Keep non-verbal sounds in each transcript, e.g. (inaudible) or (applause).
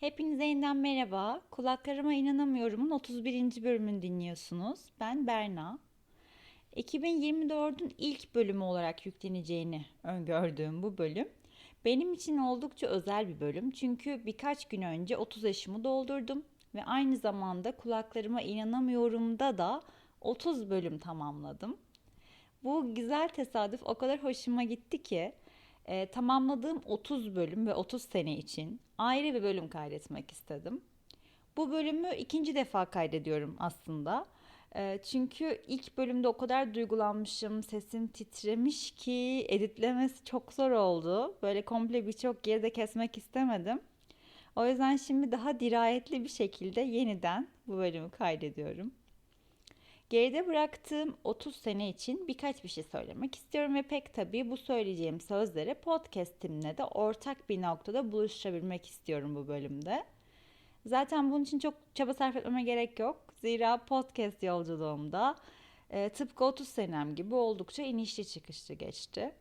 Hepinize yeniden merhaba. Kulaklarıma inanamıyorum'un 31. bölümünü dinliyorsunuz. Ben Berna. 2024'ün ilk bölümü olarak yükleneceğini öngördüğüm bu bölüm benim için oldukça özel bir bölüm. Çünkü birkaç gün önce 30 yaşımı doldurdum ve aynı zamanda kulaklarıma inanamıyorum'da da 30 bölüm tamamladım. Bu güzel tesadüf o kadar hoşuma gitti ki e, tamamladığım 30 bölüm ve 30 sene için ayrı bir bölüm kaydetmek istedim. Bu bölümü ikinci defa kaydediyorum aslında. E, çünkü ilk bölümde o kadar duygulanmışım, sesim titremiş ki editlemesi çok zor oldu. Böyle komple birçok yeri de kesmek istemedim. O yüzden şimdi daha dirayetli bir şekilde yeniden bu bölümü kaydediyorum. Geride bıraktığım 30 sene için birkaç bir şey söylemek istiyorum ve pek tabii bu söyleyeceğim sözleri podcast'imle de ortak bir noktada buluşabilmek istiyorum bu bölümde. Zaten bunun için çok çaba sarf etmeme gerek yok. Zira podcast yolculuğumda e, tıpkı 30 senem gibi oldukça inişli çıkışlı geçti.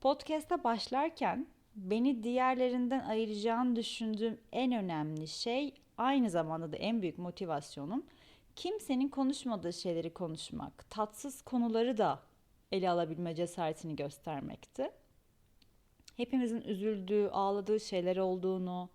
Podcast'a başlarken beni diğerlerinden ayıracağını düşündüğüm en önemli şey aynı zamanda da en büyük motivasyonum kimsenin konuşmadığı şeyleri konuşmak, tatsız konuları da ele alabilme cesaretini göstermekti. Hepimizin üzüldüğü, ağladığı şeyler olduğunu,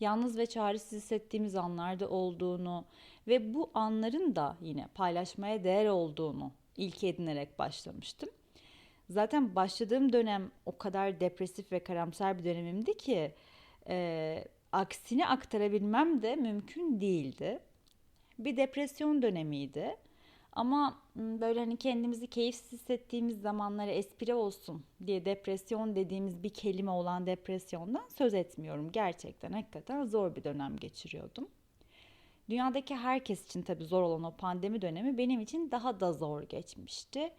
yalnız ve çaresiz hissettiğimiz anlarda olduğunu ve bu anların da yine paylaşmaya değer olduğunu ilk edinerek başlamıştım. Zaten başladığım dönem o kadar depresif ve karamsar bir dönemimdi ki e, aksini aktarabilmem de mümkün değildi bir depresyon dönemiydi. Ama böyle hani kendimizi keyifsiz hissettiğimiz zamanlara espri olsun diye depresyon dediğimiz bir kelime olan depresyondan söz etmiyorum. Gerçekten hakikaten zor bir dönem geçiriyordum. Dünyadaki herkes için tabii zor olan o pandemi dönemi benim için daha da zor geçmişti.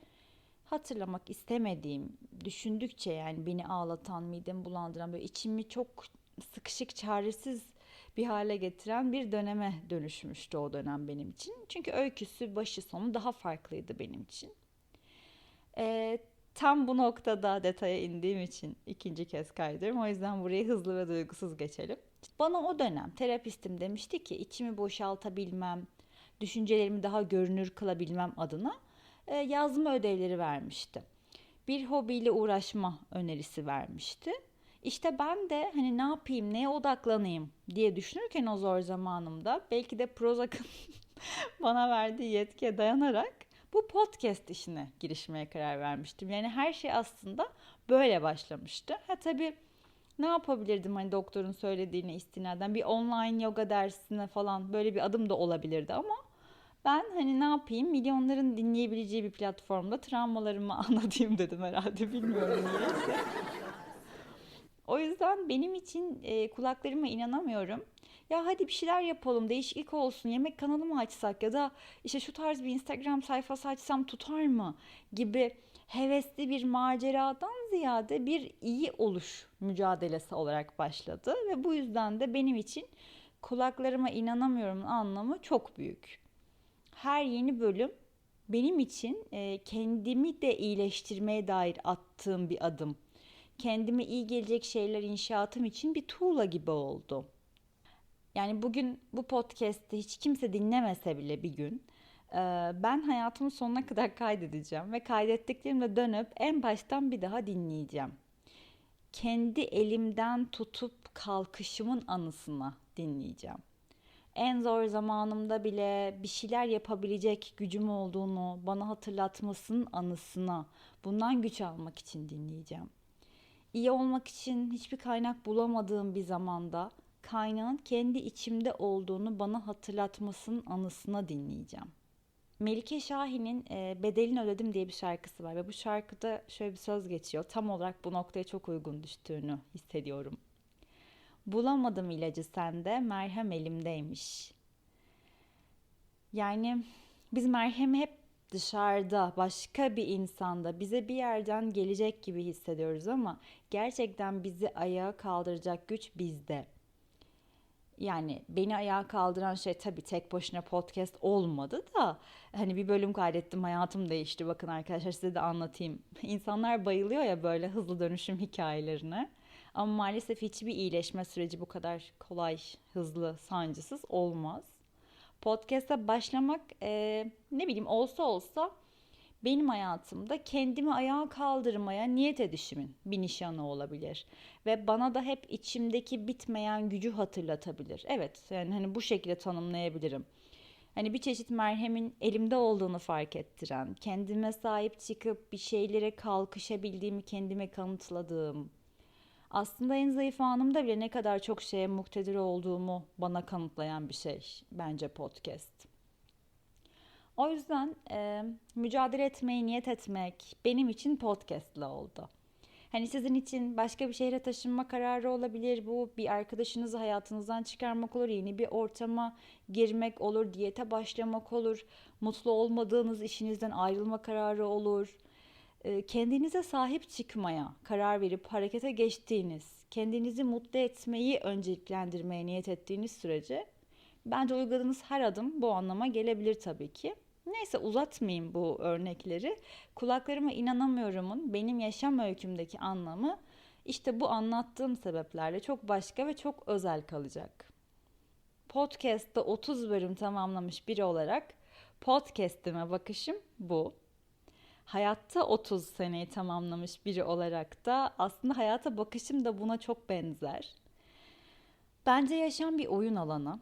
Hatırlamak istemediğim, düşündükçe yani beni ağlatan, midemi bulandıran böyle içimi çok sıkışık, çaresiz bir hale getiren bir döneme dönüşmüştü o dönem benim için. Çünkü öyküsü başı sonu daha farklıydı benim için. Ee, tam bu noktada detaya indiğim için ikinci kez kaydırıyorum. O yüzden burayı hızlı ve duygusuz geçelim. Bana o dönem terapistim demişti ki içimi boşaltabilmem, düşüncelerimi daha görünür kılabilmem adına e, yazma ödevleri vermişti. Bir hobiyle uğraşma önerisi vermişti. İşte ben de hani ne yapayım, neye odaklanayım diye düşünürken o zor zamanımda belki de Prozac'ın (laughs) bana verdiği yetkiye dayanarak bu podcast işine girişmeye karar vermiştim. Yani her şey aslında böyle başlamıştı. Ha tabii ne yapabilirdim hani doktorun söylediğine istinaden bir online yoga dersine falan böyle bir adım da olabilirdi ama ben hani ne yapayım milyonların dinleyebileceği bir platformda travmalarımı (laughs) anlatayım dedim herhalde bilmiyorum niyeyse. (laughs) O yüzden benim için e, kulaklarıma inanamıyorum. Ya hadi bir şeyler yapalım, değişiklik olsun, yemek kanalı mı açsak ya da işte şu tarz bir Instagram sayfası açsam tutar mı gibi hevesli bir maceradan ziyade bir iyi oluş mücadelesi olarak başladı ve bu yüzden de benim için kulaklarıma inanamıyorum anlamı çok büyük. Her yeni bölüm benim için e, kendimi de iyileştirmeye dair attığım bir adım kendime iyi gelecek şeyler inşaatım için bir tuğla gibi oldu. Yani bugün bu podcast'i hiç kimse dinlemese bile bir gün e, ben hayatımın sonuna kadar kaydedeceğim ve kaydettiklerimle dönüp en baştan bir daha dinleyeceğim. Kendi elimden tutup kalkışımın anısına dinleyeceğim. En zor zamanımda bile bir şeyler yapabilecek gücüm olduğunu bana hatırlatmasının anısına bundan güç almak için dinleyeceğim iyi olmak için hiçbir kaynak bulamadığım bir zamanda kaynağın kendi içimde olduğunu bana hatırlatmasının anısına dinleyeceğim. Melike Şahin'in e, Bedelini Ödedim diye bir şarkısı var ve bu şarkıda şöyle bir söz geçiyor. Tam olarak bu noktaya çok uygun düştüğünü hissediyorum. Bulamadım ilacı sende, merhem elimdeymiş. Yani biz merhemi hep dışarıda başka bir insanda bize bir yerden gelecek gibi hissediyoruz ama gerçekten bizi ayağa kaldıracak güç bizde. Yani beni ayağa kaldıran şey tabii tek başına podcast olmadı da hani bir bölüm kaydettim hayatım değişti bakın arkadaşlar size de anlatayım. (laughs) İnsanlar bayılıyor ya böyle hızlı dönüşüm hikayelerine. Ama maalesef hiçbir iyileşme süreci bu kadar kolay, hızlı, sancısız olmaz. Podcast'a başlamak e, ne bileyim olsa olsa benim hayatımda kendimi ayağa kaldırmaya niyet edişimin bir nişanı olabilir. Ve bana da hep içimdeki bitmeyen gücü hatırlatabilir. Evet yani hani bu şekilde tanımlayabilirim. Hani bir çeşit merhemin elimde olduğunu fark ettiren, kendime sahip çıkıp bir şeylere kalkışabildiğimi kendime kanıtladığım, aslında en zayıf anımda bile ne kadar çok şeye muktedir olduğumu bana kanıtlayan bir şey bence podcast. O yüzden e, mücadele etmeyi niyet etmek benim için podcast'la oldu. Hani sizin için başka bir şehre taşınma kararı olabilir bu. Bir arkadaşınızı hayatınızdan çıkarmak olur. Yeni bir ortama girmek olur. Diyete başlamak olur. Mutlu olmadığınız işinizden ayrılma kararı olur. Kendinize sahip çıkmaya karar verip harekete geçtiğiniz, kendinizi mutlu etmeyi önceliklendirmeye niyet ettiğiniz sürece bence uyguladığınız her adım bu anlama gelebilir tabii ki. Neyse uzatmayayım bu örnekleri. Kulaklarıma inanamıyorumun benim yaşam öykümdeki anlamı işte bu anlattığım sebeplerle çok başka ve çok özel kalacak. Podcast'ta 30 bölüm tamamlamış biri olarak podcast'ime bakışım bu. Hayatta 30 seneyi tamamlamış biri olarak da aslında hayata bakışım da buna çok benzer. Bence yaşam bir oyun alanı.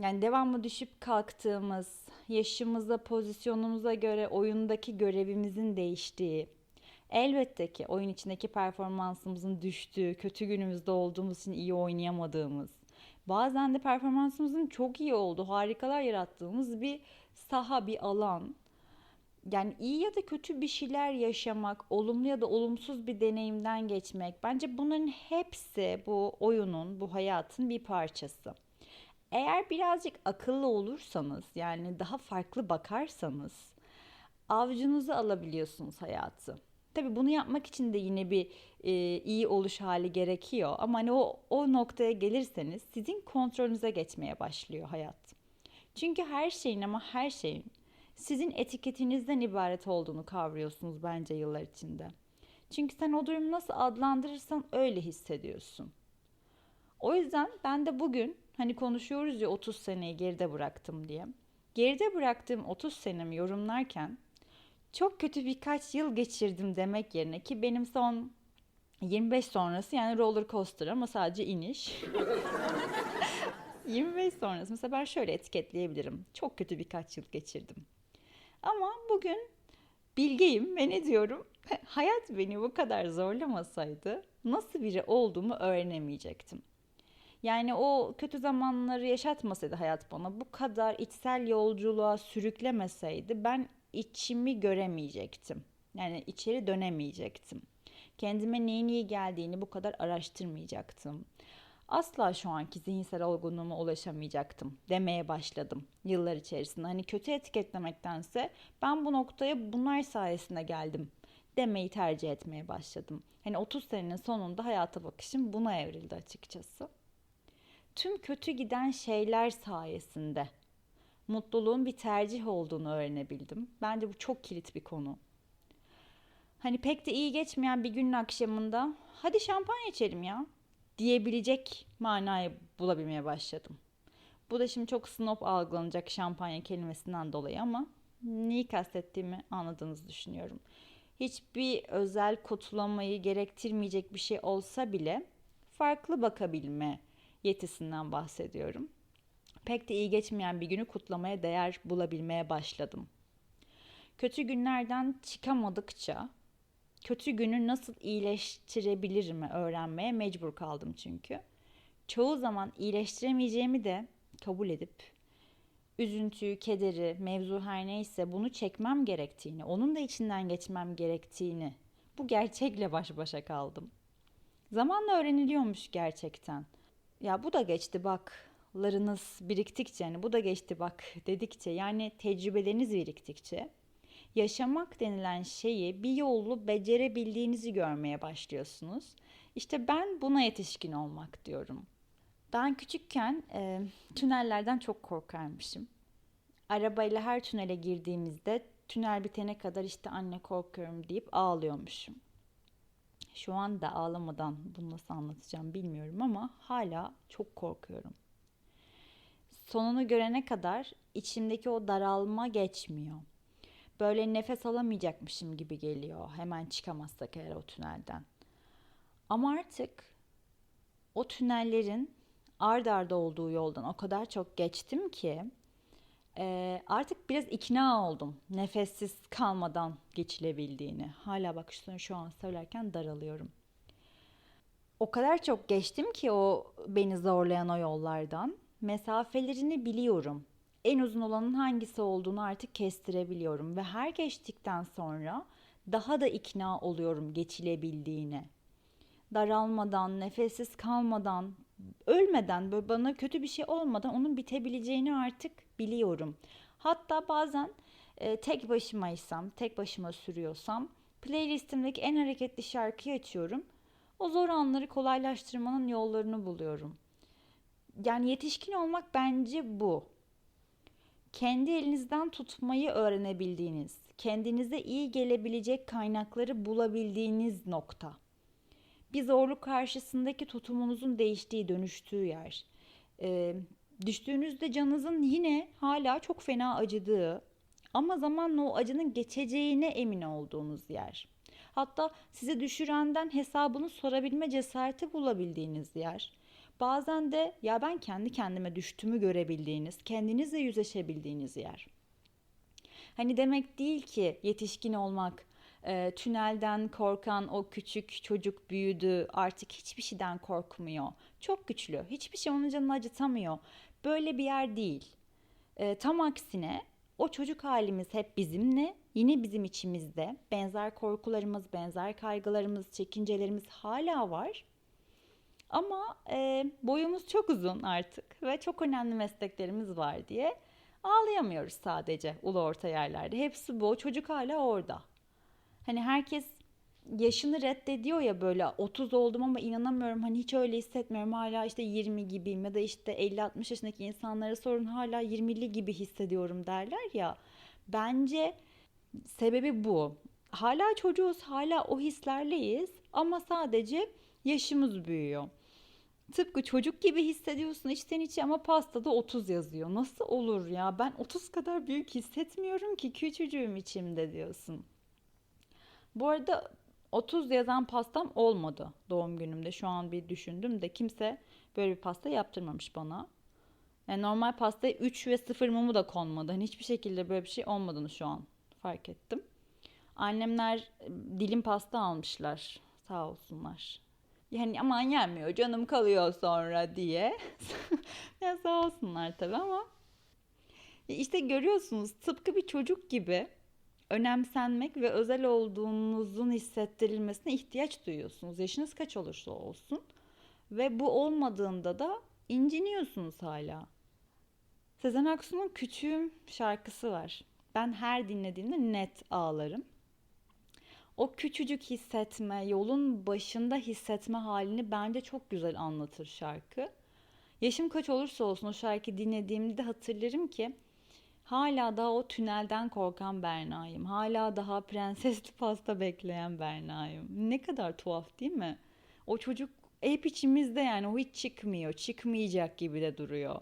Yani devamlı düşüp kalktığımız, yaşımıza, pozisyonumuza göre oyundaki görevimizin değiştiği, elbette ki oyun içindeki performansımızın düştüğü, kötü günümüzde olduğumuz için iyi oynayamadığımız, bazen de performansımızın çok iyi olduğu, harikalar yarattığımız bir saha, bir alan. Yani iyi ya da kötü bir şeyler yaşamak, olumlu ya da olumsuz bir deneyimden geçmek. Bence bunların hepsi bu oyunun, bu hayatın bir parçası. Eğer birazcık akıllı olursanız yani daha farklı bakarsanız avcunuzu alabiliyorsunuz hayatı. Tabi bunu yapmak için de yine bir e, iyi oluş hali gerekiyor. Ama hani o, o noktaya gelirseniz sizin kontrolünüze geçmeye başlıyor hayat. Çünkü her şeyin ama her şeyin sizin etiketinizden ibaret olduğunu kavruyorsunuz bence yıllar içinde. Çünkü sen o durumu nasıl adlandırırsan öyle hissediyorsun. O yüzden ben de bugün Hani konuşuyoruz ya 30 seneyi geride bıraktım diye. Geride bıraktığım 30 senemi yorumlarken çok kötü birkaç yıl geçirdim demek yerine ki benim son 25 sonrası yani roller coaster ama sadece iniş. (laughs) 25 sonrası mesela ben şöyle etiketleyebilirim. Çok kötü birkaç yıl geçirdim. Ama bugün bilgeyim ve ne diyorum? Hayat beni bu kadar zorlamasaydı nasıl biri olduğumu öğrenemeyecektim. Yani o kötü zamanları yaşatmasaydı hayat bana, bu kadar içsel yolculuğa sürüklemeseydi ben içimi göremeyecektim. Yani içeri dönemeyecektim. Kendime neyin iyi geldiğini bu kadar araştırmayacaktım. Asla şu anki zihinsel olgunluğuma ulaşamayacaktım demeye başladım yıllar içerisinde. Hani kötü etiketlemektense ben bu noktaya bunlar sayesinde geldim demeyi tercih etmeye başladım. Hani 30 senenin sonunda hayata bakışım buna evrildi açıkçası tüm kötü giden şeyler sayesinde mutluluğun bir tercih olduğunu öğrenebildim. Bence bu çok kilit bir konu. Hani pek de iyi geçmeyen bir günün akşamında hadi şampanya içelim ya diyebilecek manayı bulabilmeye başladım. Bu da şimdi çok snob algılanacak şampanya kelimesinden dolayı ama neyi kastettiğimi anladığınızı düşünüyorum. Hiçbir özel kutlamayı gerektirmeyecek bir şey olsa bile farklı bakabilme yetisinden bahsediyorum. Pek de iyi geçmeyen bir günü kutlamaya değer bulabilmeye başladım. Kötü günlerden çıkamadıkça kötü günü nasıl iyileştirebilirimi öğrenmeye mecbur kaldım çünkü. Çoğu zaman iyileştiremeyeceğimi de kabul edip üzüntüyü, kederi, mevzu her neyse bunu çekmem gerektiğini, onun da içinden geçmem gerektiğini bu gerçekle baş başa kaldım. Zamanla öğreniliyormuş gerçekten ya bu da geçti bak larınız biriktikçe yani bu da geçti bak dedikçe yani tecrübeleriniz biriktikçe yaşamak denilen şeyi bir yolu becerebildiğinizi görmeye başlıyorsunuz. İşte ben buna yetişkin olmak diyorum. Ben küçükken e, tünellerden çok korkarmışım. Arabayla her tünele girdiğimizde tünel bitene kadar işte anne korkuyorum deyip ağlıyormuşum. Şu anda ağlamadan bunu nasıl anlatacağım bilmiyorum ama hala çok korkuyorum. Sonunu görene kadar içimdeki o daralma geçmiyor. Böyle nefes alamayacakmışım gibi geliyor hemen çıkamazsak eğer o tünelden. Ama artık o tünellerin ard arda olduğu yoldan o kadar çok geçtim ki e, artık biraz ikna oldum nefessiz kalmadan geçilebildiğini. Hala bak şu, an söylerken daralıyorum. O kadar çok geçtim ki o beni zorlayan o yollardan. Mesafelerini biliyorum. En uzun olanın hangisi olduğunu artık kestirebiliyorum ve her geçtikten sonra daha da ikna oluyorum geçilebildiğine. Daralmadan, nefessiz kalmadan, ölmeden, böyle bana kötü bir şey olmadan onun bitebileceğini artık biliyorum. Hatta bazen e, tek başımaysam, tek başıma sürüyorsam playlistimdeki en hareketli şarkıyı açıyorum. O zor anları kolaylaştırmanın yollarını buluyorum. Yani yetişkin olmak bence bu. Kendi elinizden tutmayı öğrenebildiğiniz, kendinize iyi gelebilecek kaynakları bulabildiğiniz nokta. Bir zorluk karşısındaki tutumunuzun değiştiği, dönüştüğü yer. Ee, düştüğünüzde canınızın yine hala çok fena acıdığı ama zamanla o acının geçeceğine emin olduğunuz yer. Hatta sizi düşürenden hesabını sorabilme cesareti bulabildiğiniz yer. Bazen de ya ben kendi kendime düştüğümü görebildiğiniz, kendinizle yüzleşebildiğiniz yer. Hani demek değil ki yetişkin olmak, e, tünelden korkan o küçük çocuk büyüdü, artık hiçbir şeyden korkmuyor. Çok güçlü, hiçbir şey onun canını acıtamıyor. Böyle bir yer değil. E, tam aksine o çocuk halimiz hep bizimle, yine bizim içimizde. Benzer korkularımız, benzer kaygılarımız, çekincelerimiz hala var. Ama e, boyumuz çok uzun artık ve çok önemli mesleklerimiz var diye ağlayamıyoruz sadece ulu orta yerlerde. Hepsi bu. Çocuk hala orada. Hani herkes yaşını reddediyor ya böyle 30 oldum ama inanamıyorum hani hiç öyle hissetmiyorum hala işte 20 gibiyim ya da işte 50-60 yaşındaki insanlara sorun hala 20'li gibi hissediyorum derler ya. Bence sebebi bu. Hala çocuğuz hala o hislerleyiz ama sadece yaşımız büyüyor. Tıpkı çocuk gibi hissediyorsun içten içe ama pastada 30 yazıyor. Nasıl olur ya? Ben 30 kadar büyük hissetmiyorum ki küçücüğüm içimde diyorsun. Bu arada 30 yazan pastam olmadı doğum günümde. Şu an bir düşündüm de kimse böyle bir pasta yaptırmamış bana. Yani normal pastaya 3 ve 0 mumu da konmadı. Hani hiçbir şekilde böyle bir şey olmadığını şu an fark ettim. Annemler dilim pasta almışlar. Sağ olsunlar. Yani aman yenmiyor canım kalıyor sonra diye. (laughs) ya sağ olsunlar tabii ama. İşte görüyorsunuz tıpkı bir çocuk gibi önemsenmek ve özel olduğunuzun hissettirilmesine ihtiyaç duyuyorsunuz. Yaşınız kaç olursa olsun. Ve bu olmadığında da inciniyorsunuz hala. Sezen Aksu'nun Küçüğüm şarkısı var. Ben her dinlediğimde net ağlarım. O küçücük hissetme, yolun başında hissetme halini bence çok güzel anlatır şarkı. Yaşım kaç olursa olsun o şarkı dinlediğimde hatırlarım ki Hala daha o tünelden korkan Berna'yım. Hala daha prensesli (laughs) pasta bekleyen Berna'yım. Ne kadar tuhaf değil mi? O çocuk hep içimizde yani o hiç çıkmıyor. Çıkmayacak gibi de duruyor.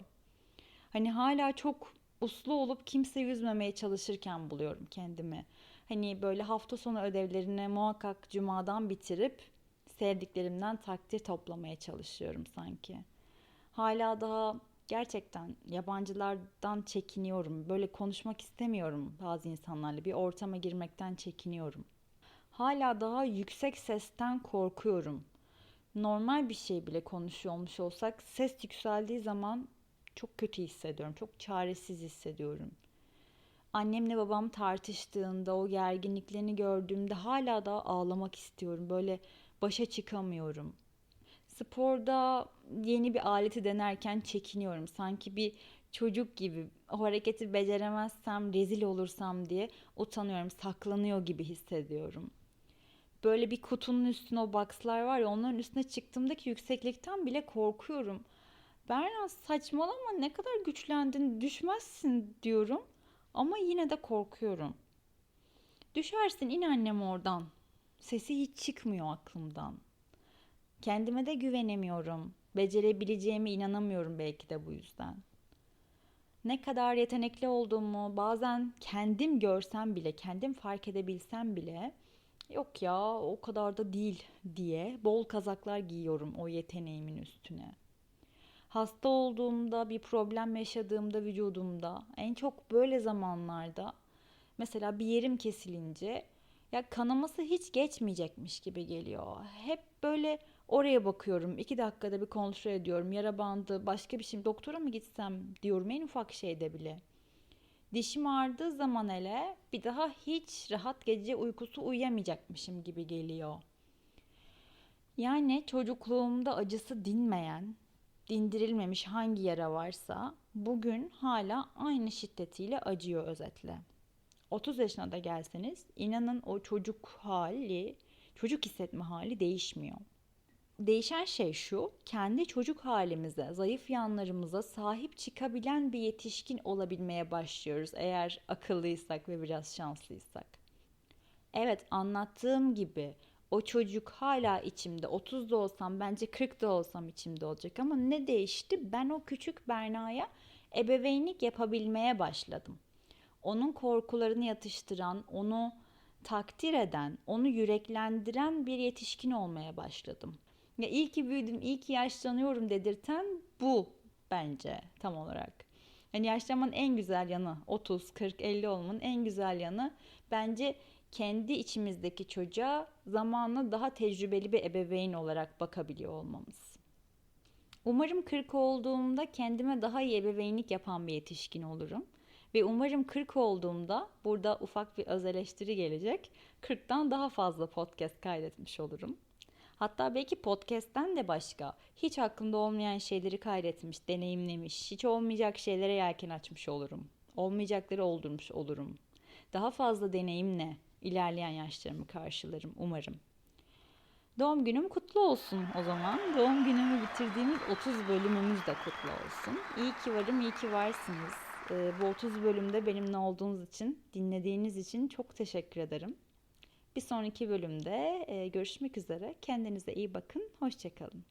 Hani hala çok uslu olup kimse üzmemeye çalışırken buluyorum kendimi. Hani böyle hafta sonu ödevlerini muhakkak cumadan bitirip sevdiklerimden takdir toplamaya çalışıyorum sanki. Hala daha gerçekten yabancılardan çekiniyorum. Böyle konuşmak istemiyorum bazı insanlarla. Bir ortama girmekten çekiniyorum. Hala daha yüksek sesten korkuyorum. Normal bir şey bile konuşuyor olmuş olsak ses yükseldiği zaman çok kötü hissediyorum. Çok çaresiz hissediyorum. Annemle babam tartıştığında o gerginliklerini gördüğümde hala daha ağlamak istiyorum. Böyle başa çıkamıyorum sporda yeni bir aleti denerken çekiniyorum. Sanki bir çocuk gibi o hareketi beceremezsem rezil olursam diye utanıyorum, saklanıyor gibi hissediyorum. Böyle bir kutunun üstüne o boxlar var ya onların üstüne çıktığımdaki yükseklikten bile korkuyorum. Berna saçmalama ne kadar güçlendin düşmezsin diyorum ama yine de korkuyorum. Düşersin in annem oradan Sesi hiç çıkmıyor aklımdan. Kendime de güvenemiyorum. Becerebileceğime inanamıyorum belki de bu yüzden. Ne kadar yetenekli olduğumu bazen kendim görsem bile, kendim fark edebilsem bile yok ya o kadar da değil diye bol kazaklar giyiyorum o yeteneğimin üstüne. Hasta olduğumda, bir problem yaşadığımda vücudumda en çok böyle zamanlarda mesela bir yerim kesilince ya kanaması hiç geçmeyecekmiş gibi geliyor. Hep böyle oraya bakıyorum. iki dakikada bir kontrol ediyorum. Yara bandı, başka bir şey. Doktora mı gitsem diyorum en ufak şeyde bile. Dişim ağrıdığı zaman hele bir daha hiç rahat gece uykusu uyuyamayacakmışım gibi geliyor. Yani çocukluğumda acısı dinmeyen, dindirilmemiş hangi yara varsa bugün hala aynı şiddetiyle acıyor özetle. 30 yaşına da gelseniz inanın o çocuk hali, çocuk hissetme hali değişmiyor. Değişen şey şu, kendi çocuk halimize, zayıf yanlarımıza sahip çıkabilen bir yetişkin olabilmeye başlıyoruz eğer akıllıysak ve biraz şanslıysak. Evet anlattığım gibi o çocuk hala içimde. 30'da olsam bence 40'da olsam içimde olacak ama ne değişti? Ben o küçük Berna'ya ebeveynlik yapabilmeye başladım. Onun korkularını yatıştıran, onu takdir eden, onu yüreklendiren bir yetişkin olmaya başladım. Ya iyi ki büyüdüm, iyi ki yaşlanıyorum dedirten bu bence tam olarak. Yani yaşlanmanın en güzel yanı 30, 40, 50 olmanın en güzel yanı bence kendi içimizdeki çocuğa zamanla daha tecrübeli bir ebeveyn olarak bakabiliyor olmamız. Umarım 40 olduğumda kendime daha iyi ebeveynlik yapan bir yetişkin olurum. Ve umarım 40 olduğumda burada ufak bir öz eleştiri gelecek. 40'tan daha fazla podcast kaydetmiş olurum. Hatta belki podcast'ten de başka, hiç aklımda olmayan şeyleri kaydetmiş, deneyimlemiş, hiç olmayacak şeylere yelken açmış olurum. Olmayacakları oldurmuş olurum. Daha fazla deneyimle ilerleyen yaşlarımı karşılarım umarım. Doğum günüm kutlu olsun o zaman. Doğum günümü bitirdiğimiz 30 bölümümüz de kutlu olsun. İyi ki varım, iyi ki varsınız. Ee, bu 30 bölümde benimle olduğunuz için, dinlediğiniz için çok teşekkür ederim. Bir sonraki bölümde e, görüşmek üzere. Kendinize iyi bakın. Hoşçakalın.